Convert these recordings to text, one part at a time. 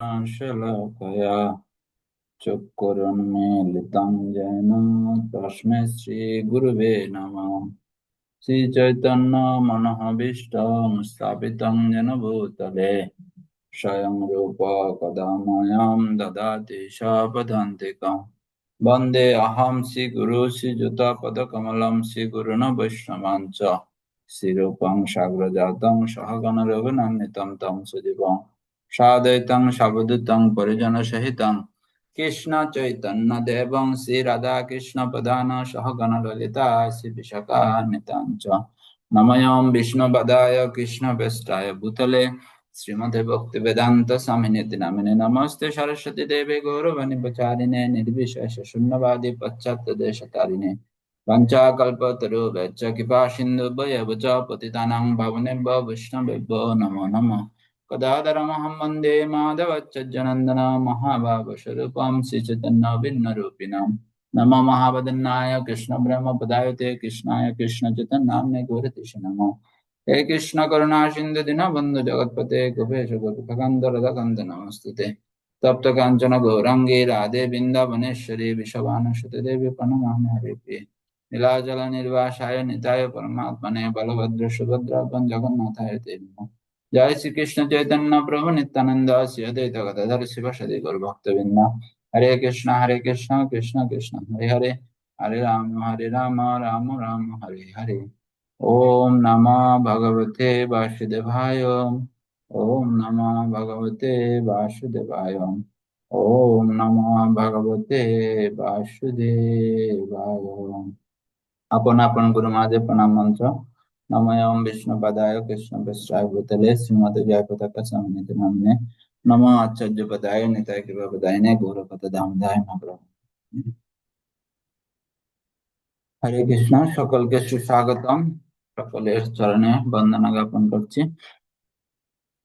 शलाकया चक्षुरुन्मीलितं येन तस्मै श्रीगुरुवे नमः श्रीचैतन्यमनःभीष्टं स्थापितं येन भूतले स्वयं रूप कदा मह्यं ददाति शापदान्तिकम् वन्दे अहं श्रीगुरु श्रीयुतपदकमलं श्रीगुरुन् वैष्णवाञ्च श्रीरूपं साग्रजातं সাদৈতং সাবদুতং পরিজন সহিতং কৃষ্ণ চৈতন্য দেবং, শ্রী রাধা কৃষ্ণ প্রধান সহগণ ললিতা শ্রী বিশাখা নিতাঞ্চ নময়ম বিষ্ণু বদায় কৃষ্ণ বেষ্টায় ভূতলে। শ্রীমতে ভক্তি বেদান্ত স্বামী নামিনে নমস্তে সরস্বতী দেবী গৌরবণী প্রচারিণে নির্বিশেষ শূন্যবাদী পশ্চাত্য দেশ তারিণে পঞ্চা কল্পতরু বেচ্চ কৃপা সিন্ধু বয়বচ পতিতানাং ভবনে বৈষ্ণবেব নমো নমঃ। कदाधरमहं वन्दे माधवच्चनन्दन महाभावस्वरूपं श्रीचैतन्यभिन्नरूपिणां नमो महावदन्नाय कृष्णब्रह्मपदायते कृष्णाय कृष्णचैतन्याम्ने गौरतिषि नमो हे कृष्ण करुणा सिंधु दीनबंधु जगतपते गोपेश गोपिकांत राधाकांत नमस्तुते तप्त कांचन गौरंगी राधे वृंदावनेश्वरी विश्वभानुसुते देवी प्रणमामि हरे प्रिय नीलाचल निर्वासाय निताय परमात्मने बलभद्र सुभद्रा जगन्नाथाय ते नमः জয় শ্রীকৃষ্ণ চৈতন্য প্রভু নিত্যানন্দ শ্রীহদৈত গদাধর শিব সদী গুরু ভক্তবৃন্দ হরে কৃষ্ণ হরে কৃষ্ণ কৃষ্ণ কৃষ্ণ হরে হরে হরে রাম হরে রাম রাম রাম হরে হরে ওম নম ভগবতে বাসুদেবায় ওম নমঃ ভগবতে বাসুদেবায় ওম নম ভগবতে বাসুদেবায় আপন আপন গুরু মহাদেব প্রণাম মন্ত্র জয় পতাকা সামনে নামনে নম আচার্য পদায় নিতায় কৃপা পদায় নে গৌরপত দামদায় নগ্রহ হরে কৃষ্ণ সকলকে সুস্বাগতম সকলের চরণে বন্দনা জ্ঞাপন করছি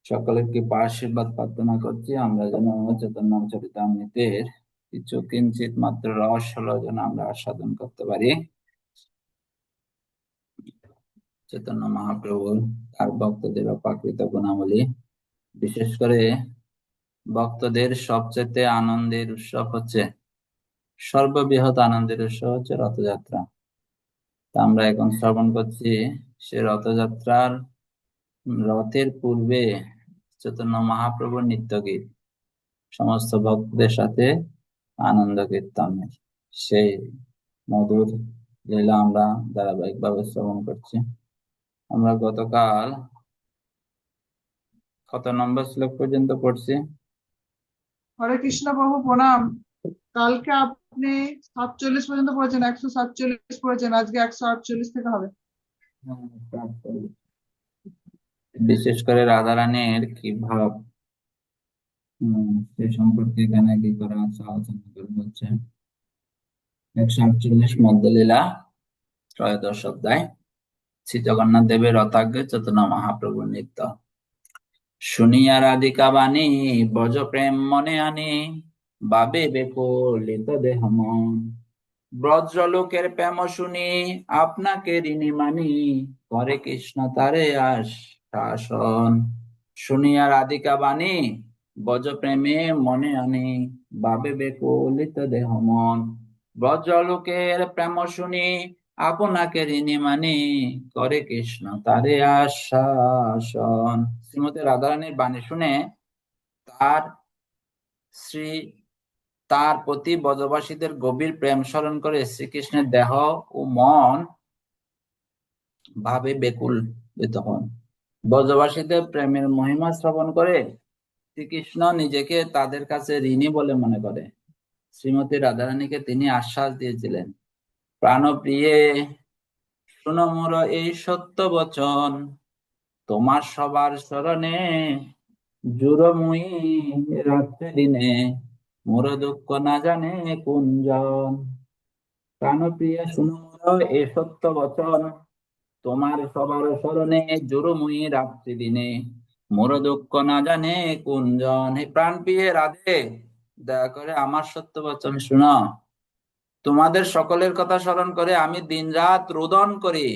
সকলের কৃপা আশীর্বাদ প্রার্থনা করছি আমরা যেন চৈতন্য চরিতামৃতের কিছু কিঞ্চিত মাত্র রস হলো যেন আমরা আস্বাদন করতে পারি চৈতন্য মহাপ্রভুর তার ভক্তদের অপাকৃত গুণাবলী। বিশেষ করে ভক্তদের সবচেয়ে আনন্দের উৎসব হচ্ছে সর্ববৃহৎ আনন্দের উৎসব হচ্ছে রথযাত্রা। তা আমরা এখন শ্রবণ করছি সে রথযাত্রার রথের পূর্বে চৈতন্য মহাপ্রভুর নিত্য গীত সমস্ত ভক্তদের সাথে আনন্দ কীর্তনের। সেই মধুর লীলা আমরা ধারাবাহিক ভাবে শ্রবণ করছি। আমরা গতকাল কত নম্বর শ্লোক পর্যন্ত পড়ছি? হরে কৃষ্ণ প্রভু প্রণাম। কালকে আপনি সাতচল্লিশ পর্যন্ত পড়েছেন একশো সাতচল্লিশ পড়েছেন আজকে একশো আটচল্লিশ থেকে হবে। বিশেষ করে রাধারানীর কি ভাব? সে সম্পর্কে এখানে কি করা আছে আলোচনা করে হচ্ছে। একশো আটচল্লিশ মধ্যলীলা ত্রয়োদশ অধ্যায়। শ্রী জগন্নাথ দেবের রথাগ্রে চৈতন্য মহাপ্রভুর নৃত্য। শুনিয়া রাধিকা বাণী, বজ প্রেম মনে আনি, বাবে বেকলিত দেহ মন। ব্রজলোকের প্রেম শুনি, আপনাকে ঋণী মানি, করে কৃষ্ণ তারে আস শাসন শুনিয়া রাধিকা বাণী, বজ প্রেমে মনে আনি, বাবে বেকলিত দেহ মন। ব্রজলোকের প্রেম শুনি আপনাকে ঋণী মানি করে কৃষ্ণ তারে আশ্বাসন। শ্রীমতী রাধারানীর বাণী শুনে তার শ্রী তার প্রতি ব্রজবাসীদের গভীর প্রেম স্মরণ করে শ্রীকৃষ্ণের দেহ ও মন ভাবে বেকুল হন। ব্রজবাসীদের প্রেমের মহিমা শ্রবণ করে শ্রীকৃষ্ণ নিজেকে তাদের কাছে ঋণী বলে মনে করে। শ্রীমতী রাধারানীকে তিনি আশ্বাস দিয়েছিলেন। প্রাণপ্রিয়ে, শুনো মোর এই সত্য বচন। তোমার সবার স্মরণে জুরমুই রাত্রে দিনে, মোর দুঃখ না জানে কুঞ্জন। প্রাণপ্রিয়, শুনো মোর এই সত্য বচন। তোমার সবার স্মরণে জুরমুই রাত্রি দিনে, মোর দুঃখ না জানে কুঞ্জন। হে প্রাণ প্রিয়ে রাধে, দয়া করে আমার সত্য বচন শুনো। তোমাদের সকলের কথা স্মরণ করে আমি দিন রাত রোদন করি।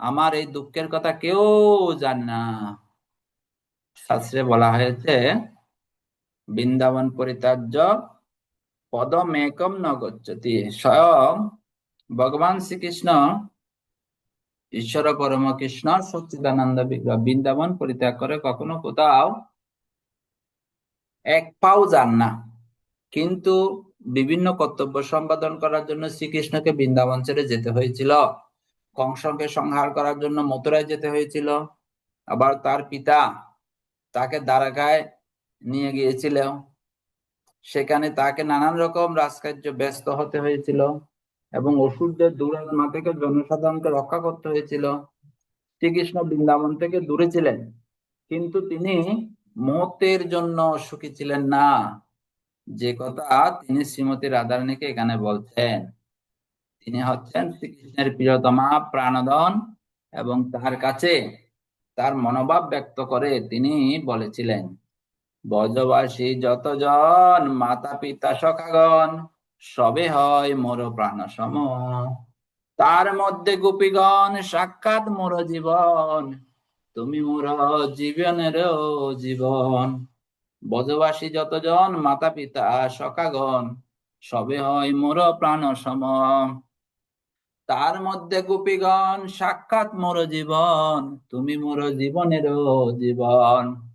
আমার এই দুঃখের কথা কেউ জান না। শাস্ত্রে বলা হয়েছে, বৃন্দাবন পরিত্যাজ্য পদমেকম ন গচ্ছতি। স্বয়ং ভগবান শ্রীকৃষ্ণ, ঈশ্বর পরম কৃষ্ণ, সচ্চিদানন্দ বৃন্দাবন পরিত্যাগ করে কখনো কোথাও এক পাও যান না। কিন্তু বিভিন্ন কর্তব্য সম্পাদন করার জন্য শ্রীকৃষ্ণকে বৃন্দাবন ছেড়ে যেতে হয়েছিল। কংসকে সংহার করার জন্য মথুরায় যেতে হয়েছিল। আবার তার পিতা তাকে দ্বারকায় নিয়ে গিয়েছিল। সেখানে তাকে নানান রকম রাজকার্য ব্যস্ত হতে হয়েছিল এবং অসুরদের দুরাত্মা থেকে জনসাধারণকে রক্ষা করতে হয়েছিল। শ্রীকৃষ্ণ বৃন্দাবন থেকে দূরে ছিলেন, কিন্তু তিনি মুহূর্তের জন্য সুখী ছিলেন না। যে কথা তিনি শ্রীমতী রাধারানীকে এখানে বলছেন, তিনি হচ্ছেন শ্রীকৃষ্ণের প্রিয়তমা প্রাণদন এবং তার কাছে তার মনোভাব ব্যক্ত করে তিনি বলেছিলেন ব্রজবাসী যতজন মাতা পিতা সখাগণ, সবে হয় মোর প্রাণ সম তার মধ্যে গোপীগণ, সাক্ষাৎ মোর জীবন। তুমি মোর জীবনের জীবন। ব্রজবাসী যতজন মাতা পিতা সখাগণ, সবে হয় মোর প্রাণ সম। তার মধ্যে গোপীগণ, সাক্ষাৎ মোর জীবন, তুমি মোর জীবনের জীবন।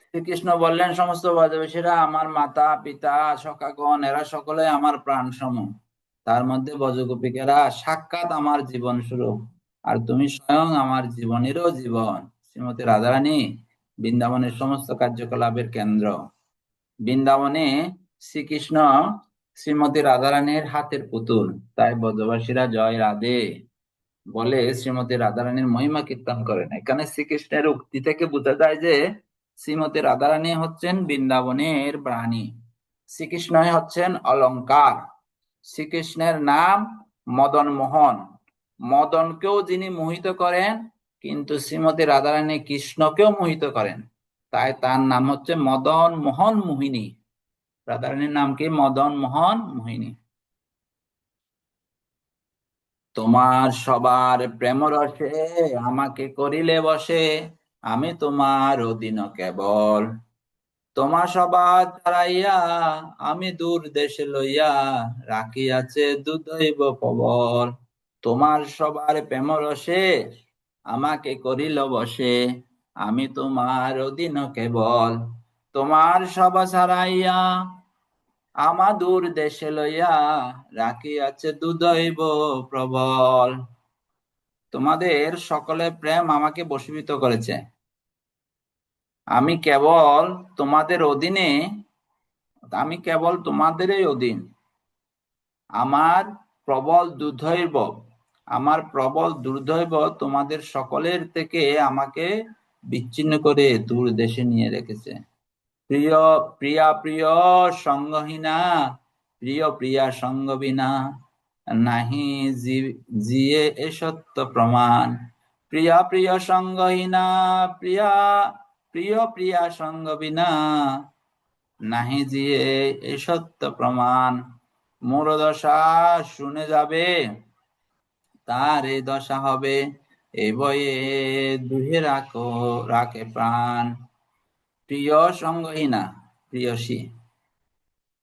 শ্রীকৃষ্ণ বললেন, সমস্ত বজবাসীরা আমার মাতা পিতা সকাগণ এরা সকলে আমার প্রাণ সম। তার মধ্যে ব্রজগোপিকেরা সাক্ষাৎ আমার জীবন শুরু। আর তুমি স্বয়ং আমার জীবনেরও জীবন। শ্রীমতী রাধারানী বৃন্দাবনের সমস্ত কার্যকলাপের কেন্দ্র। বৃন্দাবনে শ্রীকৃষ্ণ শ্রীমতী রাধারানীর হাতের পুতুল। তাই ব্রজবাসীরা জয় রাধে বলে শ্রীমতী রাধারানীর মহিমা কীর্তন করেন। এখানে শ্রীকৃষ্ণের উক্তি থেকে বোঝা যায় যে শ্রীমতী রাধারানী হচ্ছেন বৃন্দাবনের প্রাণী। শ্রীকৃষ্ণ হচ্ছেন অলংকার শ্রীকৃষ্ণের নাম মদন মোহন মদনকেও যিনি মোহিত করেন কিন্তু শ্রীমতী রাধারানী কৃষ্ণকেও মোহিত করেন। তাই তার নাম হচ্ছে মদন মোহন মোহিনী। রাধারানীর নাম কি? মদন মোহন মোহিনী। তোমার সবার প্রেম রসে আমাকে করিলে বসে, আমি তোমার অধীন কেবল। তোমার সবার তারাইয়া আমি দূর দেশে লইয়া রাখিয়াছে দুদৈব প্রবল। তোমার সবার প্রেম রসে আমাকে করিল বসে, আমি তোমার অধীন কেবল। তোমার সভা ছাড়াইয়া আমা দূর দেশে লইয়া রাখিয়াছে দুদৈব প্রবল। তোমাদের সকলের প্রেম আমাকে বশীভূত করেছে। আমি কেবল তোমাদের অধীনে, আমি কেবল তোমাদেরই অধীন। আমার প্রবল দুর্ধৈব আমার প্রবল দুর্দৈব তোমাদের সকলের থেকে আমাকে বিচ্ছিন্ন করে দূর দেশে নিয়ে রেখেছে। প্রিয়, প্রিয়া, প্রিয় সঙ্গহীনা, প্রিয়, প্রিয়া সঙ্গ বিনা নাহি জিয়ে এ সত্য প্রমাণ। প্রিয়া, প্রিয় সঙ্গহীনা, প্রিয়া, প্রিয়, প্রিয়া সঙ্গবিনা নাহি জিয়ে এ সত্য প্রমাণ। মোর দশা শুনে যাবে। তার এ দশা হবে। এ বয়ে দুহে রাখো, রাখে প্রাণ। প্রিয় সঙ্গহীনা প্রিয়সী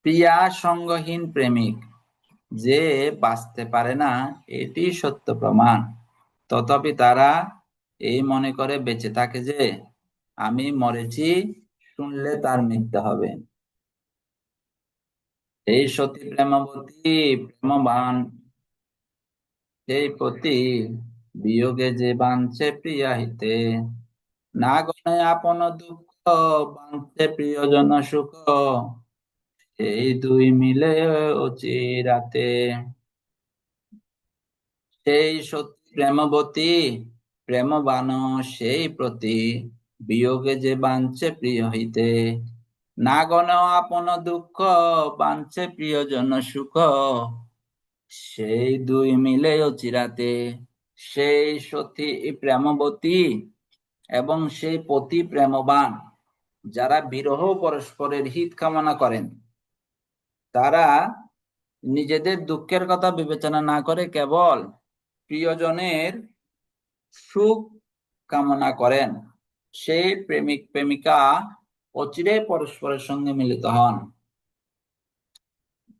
প্রিয়া সঙ্গহীন প্রেমিক, যে বাঁচতে পারে না, এটি সত্য প্রমাণ। তথাপি তারা এই মনে করে বেঁচে থাকে যে, আমি মরেছি, শুনলে তার মৃত্যু হবে। এই সতী প্রেমবতী, প্রেমবান সেই প্রতি বিয়োগে যে বাঞ্ছে প্রিয়া হিতে না গণে আপন দুঃখ, বাঞ্ছে প্রিয়জন সুখ, এই দুই মিলে অচিরাতে। সেই সত্যি প্রেমবতী, প্রেমবান সেই প্রতি বিয়োগে যে বাঞ্ছে প্রিয় হইতে না গণ আপন দুঃখ, বাঞ্ছে প্রিয়জন সুখ সেই দুই মিলে অচিরাতে, সেই সতী প্রেমবতী এবং সেই পতি প্রেমবান, যারা বিরহ পরস্পরের হিত কামনা করেন। তারা নিজেদের দুঃখের কথা বিবেচনা না করে কেবল প্রিয়জনের সুখ কামনা করেন। সেই প্রেমিক প্রেমিকা অচিরে পরস্পরের সঙ্গে মিলিত হন।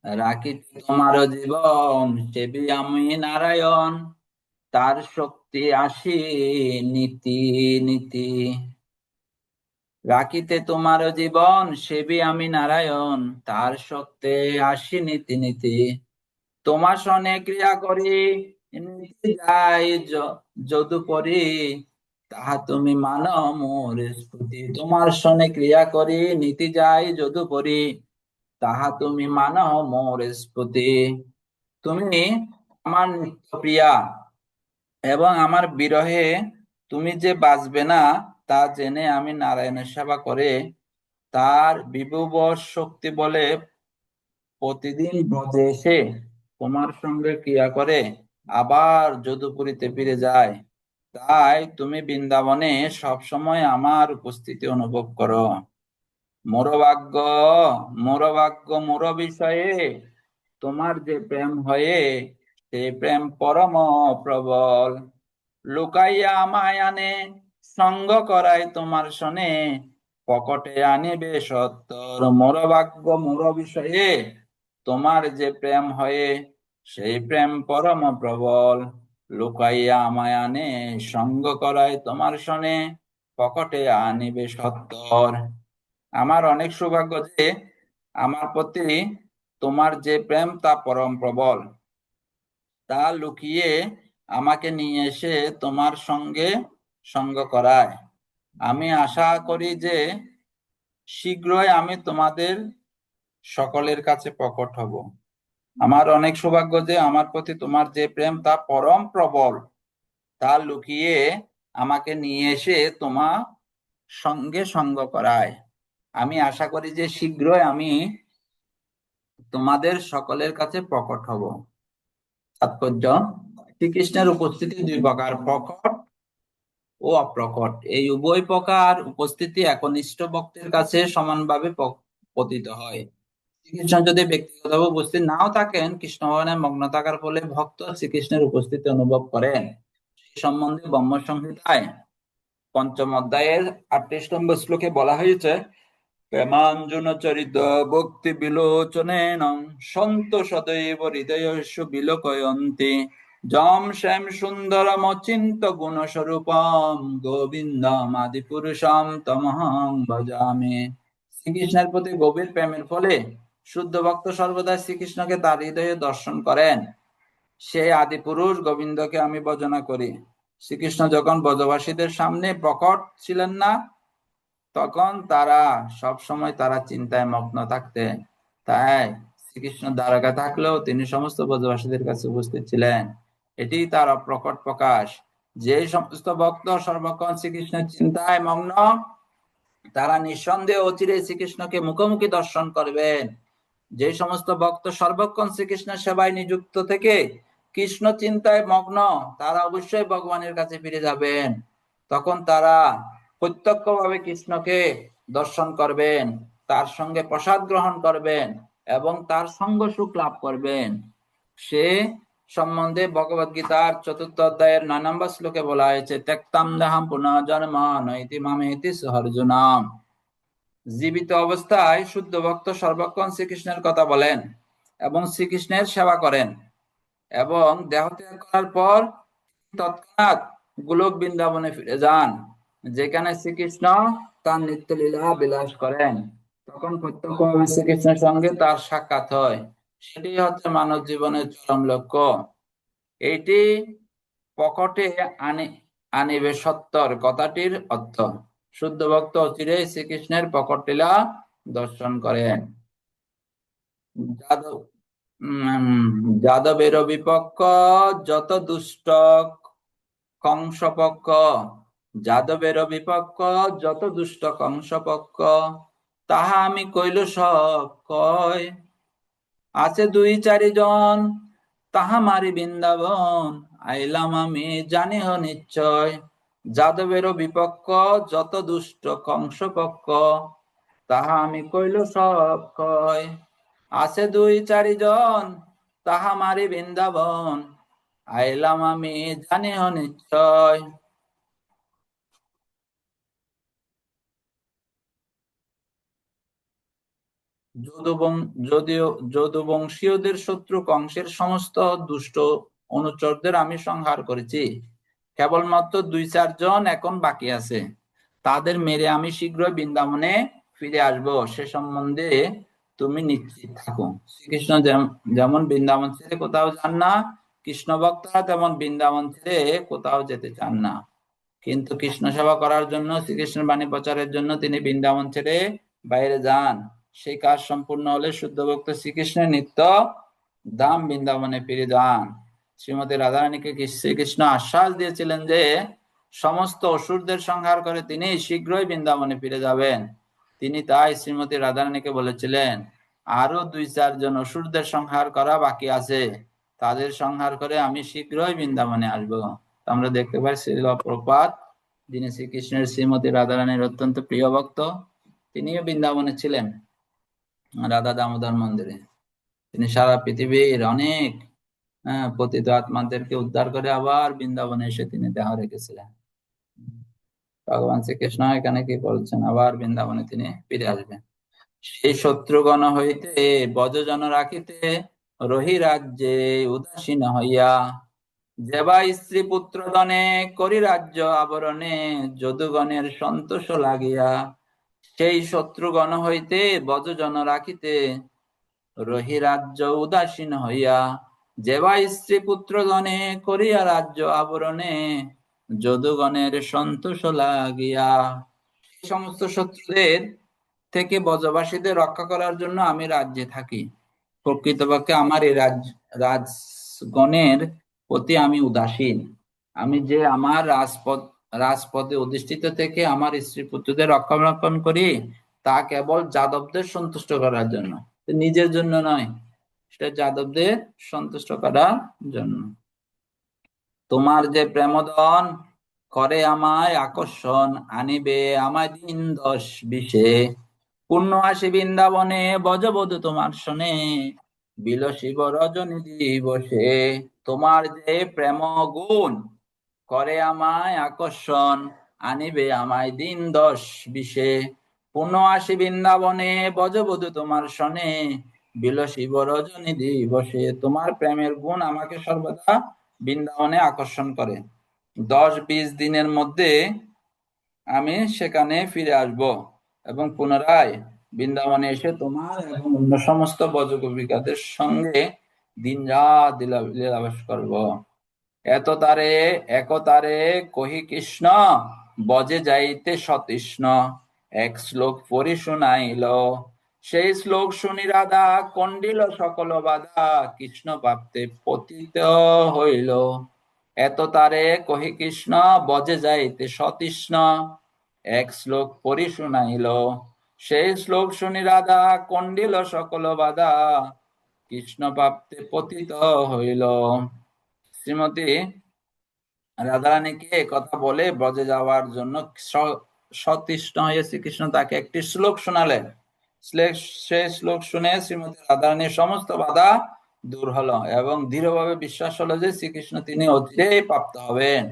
রাখি তোমার জীবন, সেবি আমি নারায়ণ। তার শক্তি আসি নীতি নীতি। রাখিতে তোমার জীবন, সেবি আমি নারায়ণ। তার শক্তি আসি নীতি নীতি। তোমার সনে ক্রিয়া করি, নীতি যাই যদুপরি তাহা তুমি মান মোর স্ফুতি তোমার সনে ক্রিয়া করি, নীতি যাই যদুপরি তাহা তুমি মান মোর স্ফুতি। তুমি আমার নিত্য প্রিয়া এবং আমার বিরহে, তুমি যে বাঁচবে না তা জেনে আমি নারায়ণের সেবা করে, তার বিভুব শক্তি বলে প্রতিদিন ব্রজে এসে তোমার সঙ্গে ক্রিয়া করে, আবার যদুপুরীতে ফিরে যায়। তাই তুমি বৃন্দাবনে সবসময় আমার উপস্থিতি অনুভব করো। মোর ভাগ্য, মোর বিষয়ে তোমার যে প্রেম হয়ে, সে প্রেম পরম প্রবল। লুকাইয়া আমায় আনে, সঙ্গ করায় তোমার শনে, পকটে আনিবে সত্তর। মোর ভাগ্য, মোর বিষয়ে তোমার যে প্রেম হয়ে সেই প্রেম পরম প্রবল। লুকাইয়া আমায় আনে, সঙ্গ করায় তোমার শনে, পকটে আনিবে সত্তর। আমার অনেক সৌভাগ্য যে আমার প্রতি তোমার যে প্রেম, তা পরম প্রবল। তা লুকিয়ে আমাকে নিয়ে এসে তোমার সঙ্গে সঙ্গ করায়। আমি আশা করি যে শীঘ্রই আমি তোমাদের সকলের কাছে প্রকট হব। আমার অনেক সৌভাগ্য যে আমার প্রতি তোমার যে প্রেম, তা পরম প্রবল। তা লুকিয়ে আমাকে নিয়ে এসে তোমার সঙ্গে সঙ্গ করায়। আমি আশা করি যে শীঘ্রই আমি তোমাদের সকলের কাছে প্রকট হব। তাৎপর্য, শ্রীকৃষ্ণের উপস্থিতি দুই প্রকার প্রকট ও অপ্রকট। এই উভয় প্রকার উপস্থিতি একনিষ্ঠ ভক্তের কাছে সমানভাবে পতিত হয়। শ্রীকৃষ্ণ যদি ব্যক্তিগতভাবে উপস্থিত নাও থাকেন, কৃষ্ণ ভবনে মগ্ন থাকার ফলে ভক্ত শ্রীকৃষ্ণের উপস্থিতি অনুভব করেন। সেই সম্বন্ধে ব্রহ্ম সংহিতায় পঞ্চম অধ্যায়ের আটত্রিশ নম্বর শ্লোকে বলা হয়েছে প্রেমাঞ্জন চরিত ভক্তি সন্ত সদৈব হৃদয়স্য বিলোকয়ন্তি। যম শ্যাম সুন্দরম আদি পুরুষম তমহং ভজামি। শ্রীকৃষ্ণের প্রতি গভীর প্রেমের ফলে শুদ্ধ ভক্ত সর্বদা শ্রীকৃষ্ণকে তার হৃদয়ে দর্শন করেন। সেই আদি পুরুষ গোবিন্দকে আমি ভজনা করি। শ্রীকৃষ্ণ যখন ব্রজবাসীদের সামনে প্রকট ছিলেন না তখন তারা সব সময় তারা চিন্তায় মগ্ন থাকতেন তাই শ্রীকৃষ্ণ দ্বারকা থাকলেও তিনি সমস্ত ব্রজবাসীদের কাছে উপস্থিত ছিলেন। এটি তার অপ্রকট প্রকাশ। যে সমস্ত ভক্ত সর্বক্ষণ শ্রীকৃষ্ণের চিন্তায় মগ্ন, তারা নিঃসন্দেহে অচিরে শ্রীকৃষ্ণকে মুখোমুখি দর্শন করবেন। যে সমস্ত ভক্ত সর্বক্ষণ শ্রীকৃষ্ণের সেবায় নিযুক্ত থেকে কৃষ্ণ চিন্তায় মগ্ন, তারা অবশ্যই ভগবানের কাছে ফিরে যাবেন। তখন তারা প্রত্যক্ষভাবে কৃষ্ণকে দর্শন করবেন, তার সঙ্গে প্রসাদ গ্রহণ করবেন এবং তার সঙ্গ সুখ লাভ করবেন। সে সম্বন্ধে ভগবত গীতার চতুর্থ অধ্যায়ের নয় নম্বর শ্লোকে বলা হয়েছে, ত্যক্তাম দেহাম পুনঃ জন্ম নৈতি মামেতি সহর্জুনাম। জীবিত অবস্থায় শুদ্ধ ভক্ত সর্বক্ষণ শ্রীকৃষ্ণের কথা বলেন এবং শ্রীকৃষ্ণের সেবা করেন এবং দেহ ত্যাগ করার পর তৎক্ষণাৎ গোলক বৃন্দাবনে ফিরে যান। যেখানে শ্রীকৃষ্ণ তার নিত্যলীলা বিলাস করেন, তখন প্রত্যক্ষভাবে শ্রীকৃষ্ণের সঙ্গে তার সাক্ষাৎ হয়। সেটি হচ্ছে মানব জীবনের চরম লক্ষ্য। এইটি পকটে আনি, আনিবে সত্তর কথাটির অর্থ। শুদ্ধ ভক্ত অচিরে শ্রীকৃষ্ণের পকট লীলা দর্শন করেন। যাদব যাদবের বিপক্ষ যত দুষ্ট কংসপক্ষ যাদবের বিপক্ষ, যত দুষ্ট কংসপক্ষ, তাহা আমি কইল সব কয়। আছে দুই চারিজন, তাহা মারি বৃন্দাবন, আইলাম আমি, জানিহ নিশ্চয়। যাদবের বিপক্ষ, যত দুষ্ট কংসপক্ষ, তাহা আমি কইল সব কয়। আছে দুই চারিজন, তাহা মারি বৃন্দাবন, আইলাম আমি, জানিহ নিশ্চয় যদুবং- যদিও যদুবংশীয়দের শত্রু কংসের সমস্ত দুষ্ট অনুচরদের আমি সংহার করেছি। কেবলমাত্র দুই চারজন এখন বাকি আছে। তাদের মেরে আমি শীঘ্রই বৃন্দাবনে ফিরে আসব। সে সম্বন্ধে তুমি নিশ্চিত থাকো। শ্রীকৃষ্ণ যেম- যেমন বৃন্দাবন ছেড়ে কোথাও যান না কৃষ্ণ ভক্তরা তেমন বৃন্দাবন ছেড়ে কোথাও যেতে চান না। কিন্তু কৃষ্ণ সেবা করার জন্য, শ্রীকৃষ্ণের বাণী প্রচারের জন্য তিনি বৃন্দাবন ছেড়ে বাইরে যান। সেই কাজ সম্পূর্ণ হলে শুদ্ধ ভক্ত শ্রীকৃষ্ণের নিত্য ধাম বৃন্দাবনে ফিরে যান শ্রীমতী রাধারানীকে কৃষ্ণ- শ্রীকৃষ্ণ আশ্বাস দিয়েছিলেন যে, সমস্ত অসুরদের সংহার করে তিনি শীঘ্রই বৃন্দাবনে ফিরে যাবেন। তিনি তাই শ্রীমতী রাধারানীকে বলেছিলেন আরও দুই চারজন অসুরদের সংহার করা বাকি আছে। তাদের সংহার করে আমি শীঘ্রই বৃন্দাবনে আসব। আমরা দেখতে পাই শ্রীল প্রপাত যিনি শ্রীকৃষ্ণের শ্রীমতী রাধারানীর অত্যন্ত প্রিয় ভক্ত, তিনিও বৃন্দাবনে ছিলেন। রাধা দামোদর মন্দিরে। তিনি সারা পৃথিবীর অনেক পতিত আত্মাদেরকে উদ্ধার করে আবার বৃন্দাবনে এসে তিনি দেহ রেখেছিলেন। ভগবান শ্রীকৃষ্ণ এখানে কি বলছেন? আবার বৃন্দাবনে তিনি ফিরে আসবেন। সেই শত্রুগণ হইতে বজজন রাখিতে রহি রাজ্যে উদাসীন হইয়া যেবা স্ত্রী পুত্র দনে করি রাজ্য আবরণে যদুগণের সন্তোষ লাগিয়া সেই শত্রুগণ হইতে বজজন রাখিতে রহি রাজ্য উদাসীন হইয়া? যেবা স্ত্রী পুত্র গণে করিয়া রাজ্য আবরণে যদুগণের সন্তোষ লাগিয়া। সমস্ত শত্রুদের থেকে বজবাসীদের রক্ষা করার জন্য আমি রাজ্যে থাকি। প্রকৃতপক্ষে আমার এই রাজ, রাজগণের প্রতি আমি উদাসীন। আমি যে আমার রাজপদ রাজপদে অধিষ্ঠিত থেকে আমার স্ত্রী পুত্রদের রক্ষণাবেক্ষণ করি, তা কেবল যাদবদের সন্তুষ্ট করার জন্য। নিজের জন্য নয়, সেটা যাদবদের সন্তুষ্ট করার জন্য। তোমার যে প্রেমদন করে আমায় আকর্ষণ, আনিবে আমায় দিন দশ বিশে পূর্ণ আসি বৃন্দাবনে, বজবধু তোমার শোনে বিলসিব রজনী দিবসে। তোমার যে প্রেম গুণ করে আমায় আকর্ষণ, আনিবে আমায় দিন দশ বিশে পূর্ণ আসি বৃন্দাবনে, বজবধু তোমার শনে বিলসিব রজনী দিবসে তোমার প্রেমের গুণ আমাকে সর্বদা বৃন্দাবনে আকর্ষণ করে। দশ বিশ দিনের মধ্যে আমি সেখানে ফিরে আসব এবং পুনরায় বৃন্দাবনে এসে তোমার এবং অন্য সমস্ত বজগোপিকাদের সঙ্গে দিন রাত লীলা- লীলাবাস করব। এত তারে একতারে কহি কৃষ্ণ, বজে যাইতে সতৃষ্ণ। এক শ্লোক পড়ি শুনাইল, সেই শ্লোক শুনি রাধা কন্ডিল সকল বাধা কৃষ্ণ প্রাপ্তে পতিত হইল। এত তারে কহি কৃষ্ণ, বজে যাইতে সতৃষ্ণ। এক শ্লোক পড়ি শুনাইল, সেই শ্লোক শুনি রাধা কন্ডিল সকল বাধা কৃষ্ণ প্রাপ্তে পতিত হইল। শ্রীমতী রাধারানীকে কথা বলে ব্রজে যাওয়ার জন্য সতৃষ্ণ হয়ে শ্রীকৃষ্ণ তাকে একটি শ্লোক শোনালেন। সেই শ্লোক শুনে শ্রীমতী রাধারানীর সমস্ত বাধা দূর হলো এবং দৃঢ়ভাবে বিশ্বাস হলো যে শ্রীকৃষ্ণ তিনি অচিরেই প্রাপ্ত হবেন।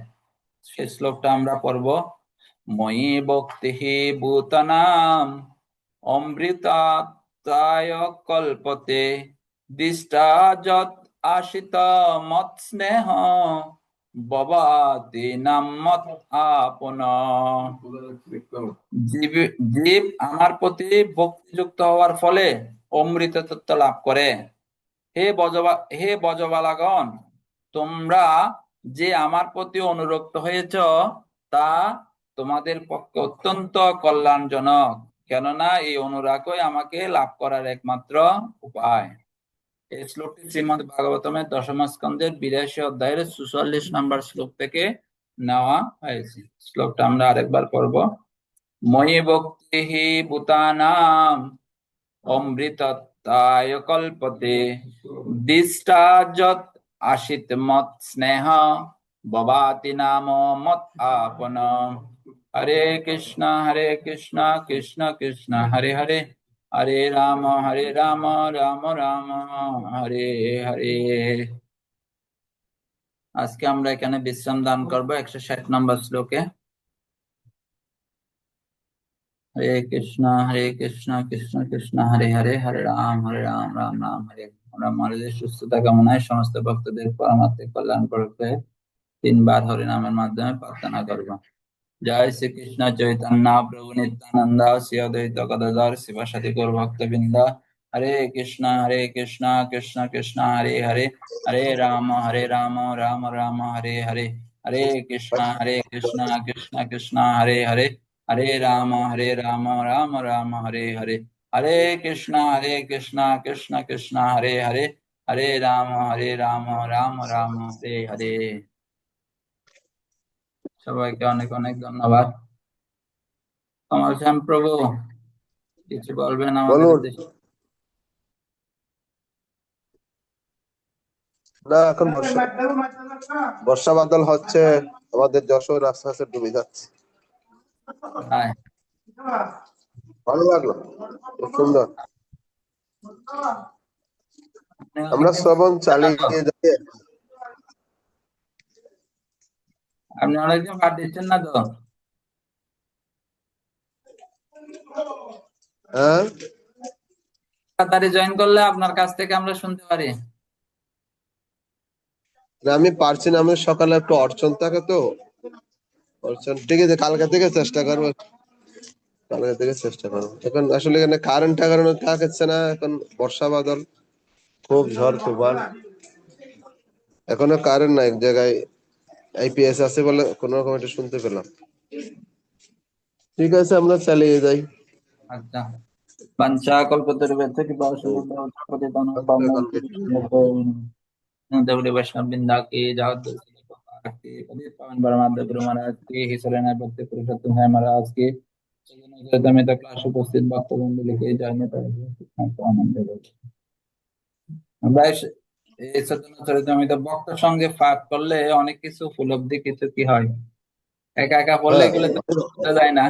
সেই শ্লোকটা আমরা পড়ব। ময়ি ভক্তি ভূতানাম অমৃতায় কল্পতে দিষ্টা যত আশিত মত স্নেহ ববাতি নাম মত আপন জীব আমার প্রতি ভক্তিযুক্ত হওয়ার ফলে অমৃত তত্ত্ব লাভ করে। হে বজবা, হে বজবালাগণ, তোমরা যে আমার প্রতি অনুরক্ত হয়েছ, তা তোমাদের পক্ষে অত্যন্ত কল্যাণজনক। কেননা এই অনুরাগই আমাকে লাভ করার একমাত্র উপায়। এই শ্লোকটি শ্রীমদ ভাগবতমের দশম স্কন্ধের বিরাশি অধ্যায়ের চুচল্লিশ নম্বর শ্লোক থেকে নেওয়া হয়েছে। শ্লোকটা আমরা আরেকবার পড়ব। ময়ি ভক্তি ভূতানাম অমৃতত্বায় কল্পতে দিষ্টা যত আশিত মত স্নেহ ববাতি নাম মত আপন। হরে কৃষ্ণ হরে কৃষ্ণ কৃষ্ণ কৃষ্ণ, হরে হরে। হরে রাম হরে রাম রাম রাম হরে হরে আজকে আমরা এখানে বিশ্রাম দান করব একশো ষাট নম্বর শ্লোকে। হরে কৃষ্ণ হরে কৃষ্ণ কৃষ্ণ কৃষ্ণ হরে হরে হরে রাম হরে রাম রাম রাম হরে। আমরা মহারাজের সুস্থতা কামনায় সমস্ত ভক্তদের পরমাত্মে কল্যাণ করতে তিনবার হরে নামের মাধ্যমে প্রার্থনা করব। জয় শ্রী কৃষ্ণ চৈতন্য প্রভু নিত্যানন্দ শ্রী অদ্বৈত গদাধর শিবাসাদি গৌর ভক্তবৃন্দ হরে কৃষ্ণ হরে কৃষ্ণ কৃষ্ণ কৃষ্ণ হরে হরে হরে রাম হরে রাম রাম রাম হরে হরে হরে কৃষ্ণ হরে কৃষ্ণ কৃষ্ণ কৃষ্ণ হরে হরে হরে রাম হরে রাম রাম রাম হরে হরে হরে কৃষ্ণ হরে কৃষ্ণ কৃষ্ণ কৃষ্ণ হরে হরে হরে রাম হরে রাম রাম রাম হরে হরে সবাইকে অনেক অনেক ধন্যবাদ। কমলশ্যাম প্রভু কিছু বলবেন আমাদের না এখন বর্ষা। বর্ষা বাদল হচ্ছে আমাদের যশোর আস্তে আস্তে ডুবে যাচ্ছে। ভালো লাগল খুব সুন্দর। আমরা শ্রবণ চালিয়ে যাই। আপনি অনেকদিন পাঠ দিচ্ছেন না তো? হ্যাঁ? তাড়াতাড়ি জয়েন করলে আপনার কাছ থেকে আমরা শুনতে পারি। আমি পারছি না আমি সকালে একটু অর্চন থাকে তো। অর্চন ঠিক আছে কালকে থেকে চেষ্টা করব। কালকে থেকে চেষ্টা করব। এখন আসলে এখানে কারেন্ট কারণে থাকছে না এখন বর্ষা বাদল। খুব ঝড় তুফান। এখনও কারেন্ট নাই এক জায়গায় আইপিএস আছে বলে কোন রকম একটা শুনতে পেলাম ঠিক আছে আমরা চালিয়ে যাই আচ্ছা পঞ্চা কল্পতরুভ্যশ্চ কৃপা সিন্ধুভ্যশ্চ পতিতানাং পাবনাং দেবী বৈষ্ণব বৃন্দা की जाओ तुलसी की पुकार की पतित पावन परमात्मा गुरु महाराज की हिसलेना भक्ति पुरुषोत्तम है महाराज की में तो क्लास उपस्थित भक्तबृंद लिखे जाने पर आनंद এই চৈতন্য চরিতামৃত ভক্তের সঙ্গে পাঠ করলে অনেক কিছু উপলব্ধি কিছু কি হয়? একা একা পড়লে এগুলো তো বোঝা যায় না।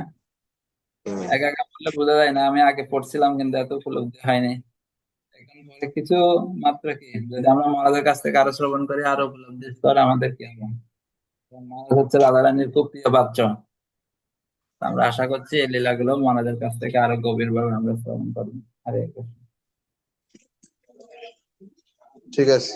একা একা পড়লে বোঝা যায় না। আমি আগে পড়ছিলাম কিন্তু এত উপলব্ধি হয়নি। কিছু মাত্র কি? যদি আমরা মহারাজের কাছ থেকে আরও শ্রবণ করি আরও উপলব্ধি স্তর আমাদের কি হবে? মহারাজ হচ্ছে রাধা রানীর খুব প্রিয় বাচ্চা আমরা আশা করছি এই লীলাগুলো মহারাজের কাছ থেকে আরও গভীর ভাবে আমরা শ্রবণ করব। হরে কৃষ্ণ। ঠিক আছে।